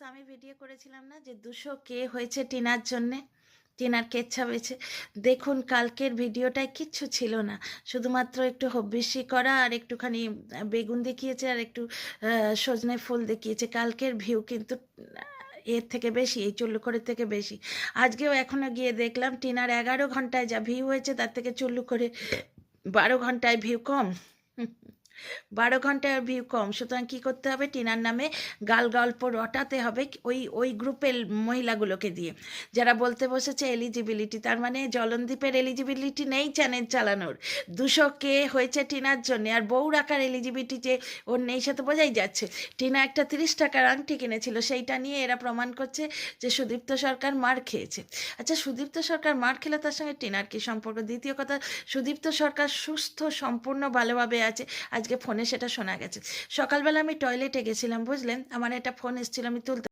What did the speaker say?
তো আমি ভিডিও করেছিলাম না যে দুশো কে হয়েছে টিনার জন্যে। টিনার কেচ্ছা হয়েছে দেখুন, কালকের ভিডিওটায় কিচ্ছু ছিল না। শুধুমাত্র একটু হব্বিসি করা আর একটুখানি বেগুন দেখিয়েছে আর একটু সজনে ফুল দেখিয়েছে। কালকের ভিউ কিন্তু এর থেকে বেশি, এই চুল্লুকরের থেকে বেশি। আজকেও এখনও গিয়ে দেখলাম, টিনার এগারো ঘন্টায় যা ভিউ হয়েছে, তার থেকে চুল্লু করে বারো ঘন্টায় ভিউ কম। বারো ঘন্টায় ভিউ কম। সুতরাং কী করতে হবে? টিনার নামে গাল গল্প রটাতে হবে ওই ওই গ্রুপের মহিলাগুলোকে দিয়ে। যারা বলতে বসেছে এলিজিবিলিটি তার মানে জলনদীপের এলিজিবিলিটি নেই চ্যানেল চালানোর। দুশো কে হয়েছে টিনার জন্য, আর বউ রাখার এলিজিবিলিটি যে ওর নেই সে তো বোঝাই যাচ্ছে। টিনা একটা তিরিশ টাকার আংটি কিনেছিল, সেইটা নিয়ে এরা প্রমাণ করছে যে সুদীপ্ত সরকার মার খেয়েছে। আচ্ছা সুদীপ্ত সরকার মার খেলে তার সঙ্গে টিনার কী সম্পর্ক? দ্বিতীয় কথা, সুদীপ্ত সরকার সুস্থ, সম্পূর্ণ, ভালোভাবে আছে। আজকে ফোনে সেটা শোনা গেছে। সকালবেলা আমি টয়লেটে গেছিলাম বুঝলেন আমার একটা ফোন এসেছিল, আমি তুলতে